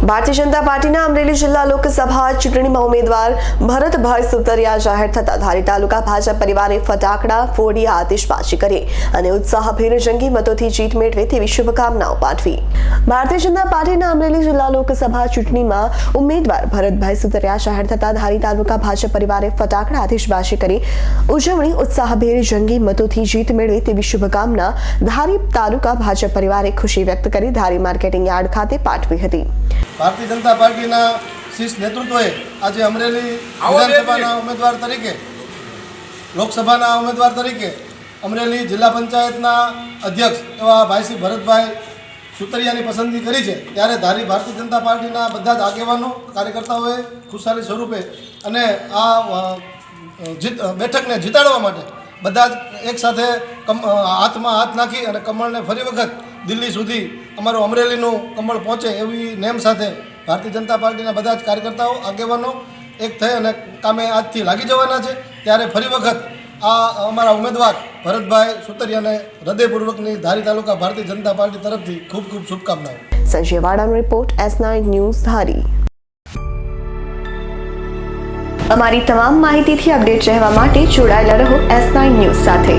ભારતીય જનતા પાર્ટીના અમરેલી જિલ્લા લોકસભા ચૂંટણીમાં ઉમેદવાર ભરતભાઈ સુતરિયા જાહેર થતા ધારી તાલુકા ભાજપ પરિવારે ફટાકડા ફોડી આતિશબાજી કરી અને ઉત્સાહભેર જંગી મતોથી જીત મેળવે તેવી શુભકામનાઓ પાઠવી. ભારતીય જનતા પાર્ટીના અમરેલી જિલ્લા લોકસભા ચૂંટણીમાં ઉમેદવાર ભરતભાઈ સુતરિયા જાહેર થતા ધારી તાલુકા ભાજપ પરિવારે ફટાકડા, આતિશબાજી કરી ઉજવણી ઉત્સાહભેર જંગી મતોથી જીત મેળવે તેવી શુભકામના ધારી તાલુકા ભાજપ પરિવારે ખુશી વ્યક્ત કરી ધારી માર્કેટિંગ યાર્ડ ખાતે પાઠવી હતી. ભારતીય જનતા પાર્ટીના શીર્ષ નેતૃત્વએ આજે અમરેલી વિધાનસભાના ઉમેદવાર તરીકે લોકસભાના ઉમેદવાર તરીકે અમરેલી જિલ્લા પંચાયતના અધ્યક્ષ એવા ભાઈશ્રી ભરતભાઈ સુતરિયાની પસંદગી કરી છે. ત્યારે ધારી ભારતીય જનતા પાર્ટીના બધા જ આગેવાનો કાર્યકર્તાઓએ ખુશાલી સ્વરૂપે અને આ જીત બેઠકને જીતાડવા માટે બધા જ એકસાથે કમ હાથમાં હાથ નાખી અને કમળને ફરી વખત દિલ્હી સુધી અમારું અમરેલીનું કમળ પહોંચે એવી નેમ સાથે ભારતીય જનતા પાર્ટીના બધા જ કાર્યકર્તાઓ, આગેવાનો એક થઈ અને કામે આજથી લાગી જવાના છે. ત્યારે ફરી વખત આ અમારા ઉમેદવાર ભરતભાઈ સુતરિયાને હૃદયપૂર્વકની ધારી તાલુકા ભારતીય જનતા પાર્ટી તરફથી ખૂબ ખૂબ શુભકામનાઓ. Sanjay વાડાનો report S nine news Dhari. અમારી તમામ માહિતીથી અપડેટ રહેવા માટે જોડાયેલા રહો એસ નાઇન ન્યૂઝ સાથે.